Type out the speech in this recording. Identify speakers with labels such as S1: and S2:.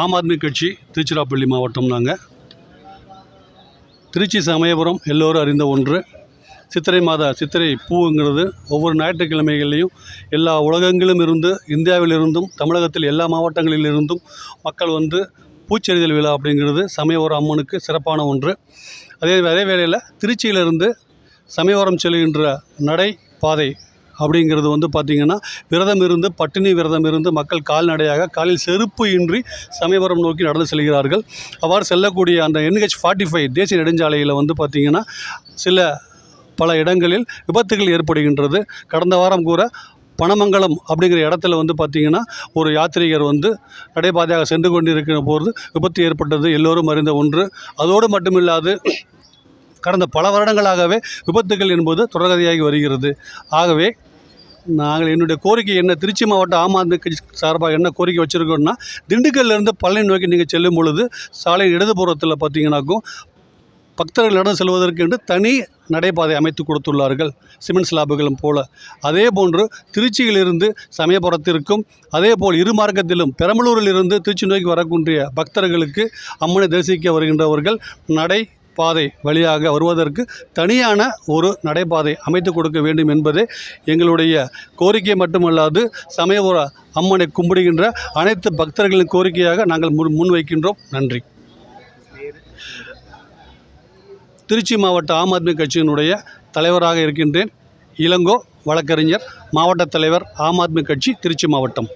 S1: ஆம் ஆத்மி கட்சி திருச்சிராப்பள்ளி மாவட்டம் நாங்கள் திருச்சி சமயபுரம் எல்லோரும் அறிந்த ஒன்று. சித்திரை மாத சித்திரை பூங்கிறது ஒவ்வொரு ஞாயிற்றுக்கிழமைகள்லையும் எல்லா உலகங்களிலும் இருந்து இந்தியாவிலிருந்தும் தமிழகத்தில் எல்லா மாவட்டங்களிலிருந்தும் மக்கள் வந்து பூச்செறிதல் விழா அப்படிங்கிறது சமயபுரம் அம்மனுக்கு சிறப்பான ஒன்று. அதே அதே வேளையில் திருச்சியிலிருந்து சமயபுரம் செல்கின்ற நடை பாதை அப்படிங்கிறது வந்து பார்த்திங்கன்னா விரதம் இருந்து பட்டினி விரதம் இருந்து மக்கள் கால்நடையாக காலில் செருப்பு இன்றி சமயபுரம் நோக்கி நடந்து செல்கிறார்கள். அவ்வாறு செல்லக்கூடிய அந்த என்ஹெச் ஃபார்ட்டி ஃபைவ் தேசிய நெடுஞ்சாலையில் வந்து பார்த்திங்கன்னா சில பல இடங்களில் விபத்துகள் ஏற்படுகின்றது. கடந்த வாரம் கூட பணமங்கலம் அப்படிங்கிற இடத்துல வந்து பார்த்திங்கன்னா ஒரு யாத்ரீகர் வந்து நடைபாதையாக சென்று கொண்டிருக்கிற போது விபத்து ஏற்பட்டது. எல்லோரும் அறிந்த ஒன்று. அதோடு மட்டுமில்லாது கடந்த பல வருடங்களாகவே விபத்துகள் என்பது தொடர்கதையாகி வருகிறது. ஆகவே நாங்கள் என்னுடைய கோரிக்கை என்ன? திருச்சி மாவட்ட ஆம் ஆத்மி கட்சி சார்பாக என்ன கோரிக்கை வச்சுருக்கோம்னா திண்டுக்கல்லேருந்து பழனி நோக்கி நீங்கள் செல்லும் பொழுது சாலையின் இடதுபுறத்தில் பார்த்தீங்கன்னாக்கும் பக்தர்கள் இடம் செல்வதற்கு என்று தனி நடைபாதை அமைத்து கொடுத்துள்ளார்கள் சிமெண்ட் ஸ்லாபுகளும் போல. அதே போன்று திருச்சியிலிருந்து சமயபுரத்திற்கும் அதே போல் இரு மார்க்கத்திலும் பெரம்பலூரிலிருந்து திருச்சி நோக்கி வரக்கூடிய பக்தர்களுக்கு அம்மனை தரிசிக்க வருகின்றவர்கள் நடை பாதை வழியாக வருவதற்கு தனியான ஒரு நடைபாதை அமைத்து கொடுக்க வேண்டும் என்பதே எங்களுடைய கோரிக்கை மட்டுமல்லாது சமயபுர அம்மனை கும்பிடுகின்ற அனைத்து பக்தர்களின் கோரிக்கையாக நாங்கள் முன் முன்வைக்கின்றோம். நன்றி. திருச்சி மாவட்ட ஆம் ஆத்மி கட்சியினுடைய தலைவராக இருக்கின்றேன். இளங்கோ வழக்கறிஞர் மாவட்ட தலைவர் ஆம் ஆத்மி கட்சி திருச்சி மாவட்டம்.